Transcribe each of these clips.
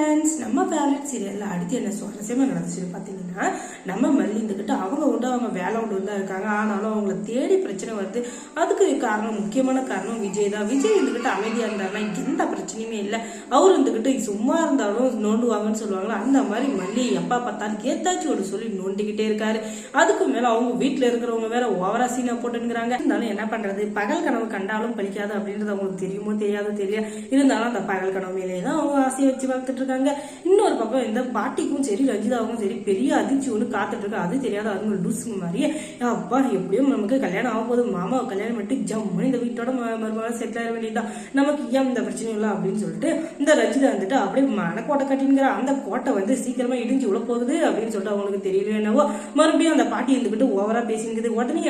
Friends நம்ம favourite சீரியலில் அடுத்து என்ன சுவாரஸ்யமாக நடந்துச்சுன்னு பார்த்தீங்கன்னா நம்ம மல்லி இருந்துக்கிட்டு அவங்க அவங்க வேலை உண்டு தான் இருக்காங்க. ஆனாலும் அவங்கள தேடி பிரச்சனை வருது. அதுக்கு காரணம் முக்கியமான காரணம் விஜய் தான். விஜய் இருந்துக்கிட்டு அமைதியாக இருந்தாருன்னா எந்த பிரச்சனையுமே இல்லை. அவர் இருந்துக்கிட்டு சும்மா இருந்தாலும் நோண்டுவாங்கன்னு சொல்லுவாங்களா? அந்த மாதிரி மல்லி எப்பா பார்த்தாலும் ஏத்தாச்சும் ஒரு சொல்லி நோண்டிக்கிட்டே இருக்காரு. அதுக்கு மேலே அவங்க வீட்டில் இருக்கிறவங்க வேற ஓவரா சீனா போட்டுங்கிறாங்க இருந்தாலும் என்ன பண்ணுறது பகல் கனவு கண்டாலும் பலிக்காது அப்படின்றது அவங்களுக்கு தெரியுமோ தெரியாதோ தெரியல. இருந்தாலும் அந்த பகல் கனவு மேலேயே தான் அவங்க ஆசையை வச்சு பார்த்துட்டு இருக்காங்க. இன்னொரு பக்கம் இந்த பாட்டிக்கும் சரி ரஞ்சிதாவுக்கும் சரி பெரிய அதிர்ச்சி ஒன்று காத்துட்டு இருக்கு. அது தெரியாத அதுங்க லூசுங்க மாதிரியே அப்பா எப்படியும் நமக்கு கல்யாணம் ஆக போகுது மாமாவை கல்யாணம் பண்ணிட்டு ஜம்முன்னு இந்த வீட்டோட மறுபடியும் செட்டில் ஆக வேண்டியதுதான். நமக்கு ஏன் இந்த பிரச்சனை இல்லை? அப்படின்னு சொல்லிட்டு இந்த ரஞ்சிதா வந்துட்டு அப்படியே மனக்கோட்டை கட்டிங்கிற அந்த கோட்டை வந்து சீக்கிரமா இடிஞ்சு உள்ள போகுது. அப்படின்னு சொல்லிட்டு அவங்களுக்கு தெரியல என்னவோ மறுபடியும் அந்த பாட்டி இருந்துக்கிட்டு ஓவரா பேசிங்கிறது உடனே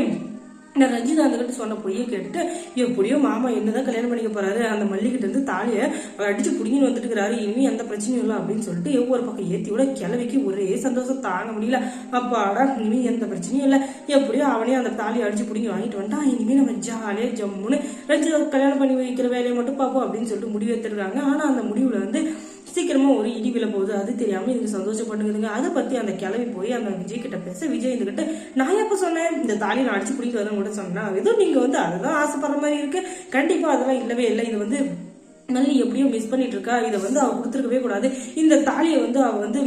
நான் ரஞ்சிதா சொன்ன பொய்யை கேட்டுட்டு எப்படியோ மாமா என்னதான் கல்யாணம் பண்ணிக்க போறாரு அந்த மல்லிகிட்ட இருந்து தாலியை அடிச்சு புடிங்கின்னு வந்துட்டு இருக்கிறாரு இனிமே எந்த பிரச்சனையும் இல்லை அப்படின்னு சொல்லிட்டு ஒவ்வொரு பக்கம் ஏத்தி விட கிளவிக்கு ஒரே சந்தோஷம் தாங்க முடியல. அப்பாடா இனிமே எந்த பிரச்சனையும் இல்லை. எப்படியோ அவனே அந்த தாலியை அடிச்சு புடிங்கி வாங்கிட்டு வந்துட்டான் இனிமே நம்ம ஜாலியா ஜம்முன்னு ரஞ்சிதா கல்யாணம் பண்ணி வைக்கிற வேலையை மட்டும் பார்ப்போம் அப்படின்னு சொல்லிட்டு முடிவு எடுத்துருக்காங்க. ஆனா அந்த முடிவுல வந்து சீக்கிரமா ஒரு இடி விழ போகுது அது தெரியாம இதுக்கு சந்தோஷப்படுங்குதுங்க அதை பத்தி அந்த கிளவி போய் அந்த விஜய் கிட்ட பேச விஜய் இருந்துகிட்டு நான் எப்ப சொன்னேன்? இந்த தாலி நான் அடிச்சு பிடிக்க வரேன் கூட சொன்னா ஏதோ நீங்க வந்து அதுதான் ஆசைப்படுற மாதிரி இருக்கு. கண்டிப்பா அதெல்லாம் இல்லவே இல்லை. இது வந்து நல்லி எப்படியோ மிஸ் பண்ணிட்டு இருக்கா? இதை வந்து அவ கொடுத்துருக்கவே கூடாது. இந்த தாலியை வந்து அவ வந்து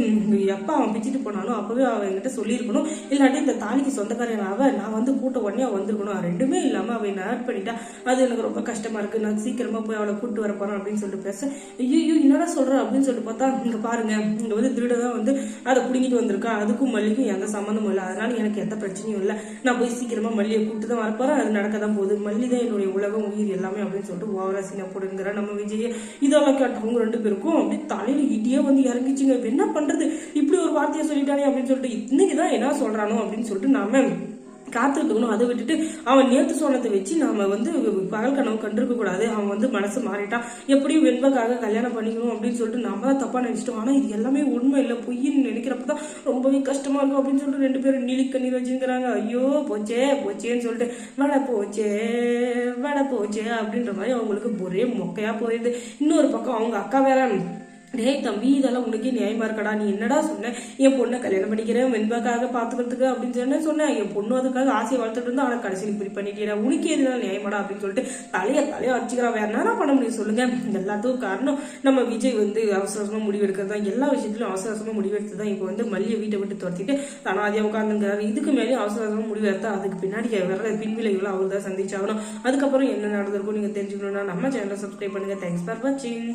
எப்போ அவன் பிச்சுட்டு போனாலும் அப்பவே அவள் என்கிட்ட சொல்லியிருக்கணும். இல்லாட்டி இந்த தாலிக்கு சொந்தக்காரன் அவ நான் வந்து கூட்ட உடனே அவள் வந்திருக்கணும். ரெண்டுமே இல்லாம அவள் என்ன பண்ணிட்டா. அது எனக்கு ரொம்ப கஷ்டமா இருக்கு. நான் சீக்கிரமா போய் அவளை கூட்டு வர போறேன் அப்படின்னு சொல்லிட்டு பேச ஐயோ என்னடா சொல்ற? அப்படின்னு சொல்லிட்டு பார்த்தா இங்க பாருங்க இங்க வந்து திருட தான் வந்து அதை பிடிங்கிட்டு வந்திருக்கா. அதுக்கும் மல்லிக்கும் எந்த சம்மந்தமும் இல்லை. அதனால எனக்கு எந்த பிரச்சனையும் இல்லை. நான் போய் சீக்கிரமா மல்லியை கூப்பிட்டு தான் வரப்போறேன். அது நடக்க தான் போகுது. மல்லி தான் என்னுடைய உலகம் உயிர் எல்லாமே அப்படின்னு சொல்லிட்டு ஓவராசி நான் போடுங்கிற நம்ம விஜய். இதெல்லாம் கேட்டவங்க ரெண்டு பேருக்கும் அப்படியே தலையில இடியே வந்து இறங்கிச்சுங்க. என்ன பண்றது? இப்படி ஒரு வார்த்தையை சொல்லிட்டானே அப்படின்னு சொல்லிட்டு இன்னைக்கு தான் என்ன சொல்றானோ? அப்படின்னு சொல்லிட்டு நாம காத்திருக்கணும் அதை விட்டுட்டு அவன் நேத்து சொன்னதை வச்சு நாம வந்து பகல் கனவு கண்டிருக்க கூடாது. அவன் வந்து மனசு மாறிட்டான் எப்படியும் வெண்பக்காக கல்யாணம் பண்ணிக்கணும் அப்படின்னு சொல்லிட்டு நம்ம தான் தப்பா நினைச்சிட்டோம். ஆனா இது எல்லாமே உண்மை இல்லை. பொய்ன்னு நினைக்கிறப்ப தான் ரொம்பவே கஷ்டமா இருக்கும் அப்படின்னு சொல்லிட்டு ரெண்டு பேரும் நீலி கண்ணீர் வச்சுங்கிறாங்க ஐயோ போச்சே போச்சேன்னு சொல்லிட்டு வட போச்சே வட போச்சே அப்படின்ற மாதிரி அவங்களுக்கு ஒரே மொக்கையா போயிடுது. இன்னொரு பக்கம் அவங்க அக்கா வேற டேய் தம்பி இதெல்லாம் உனக்கே நியாயமா இருக்கடா. நீ என்னடா சொன்ன? என் பொண்ணை கல்யாணம் பண்ணிக்கிறேன் வெண்பாக்காக பாத்துக்கிறதுக்கு அப்படின்னு சொன்ன. சொன்னேன் என் பொண்ணு அதுக்காக ஆசையை வளர்த்துட்டு இருந்தா அவனை கடைசியில் இப்படி பண்ணிட்டேன் உனக்கு எதுனா நியாயமாடா அப்படின்னு சொல்லிட்டு தலைய தலைய வச்சுக்கிறான் வேற என்ன பண்ண முடியும் சொல்லுங்க. எல்லாத்துக்கும் காரணம் நம்ம விஜய் வந்து அவசரமா முடிவு எடுக்கிறது தான். எல்லா விஷயத்திலும் அவசரமா முடிவு எடுத்து தான். இப்போ வந்து மல்லியை வீட்டை விட்டு துரத்திட்டு தனாதியா உட்காந்துங்கிறாரு இதுக்கு மேலே அவசரமா முடிவு எடுத்தா அதுக்கு பின்னாடி வர பின்விளைவுகளை அவர் தான் சந்திச்சாகணும். அதுக்கப்புறம் என்ன நடந்திருக்கும் நீங்க தெரிஞ்சுக்கணும்னா நம்ம சேனலை சப்ஸ்கிரைப் பண்ணுங்க. தேங்க்ஸ் ஃபார் வாட்சிங்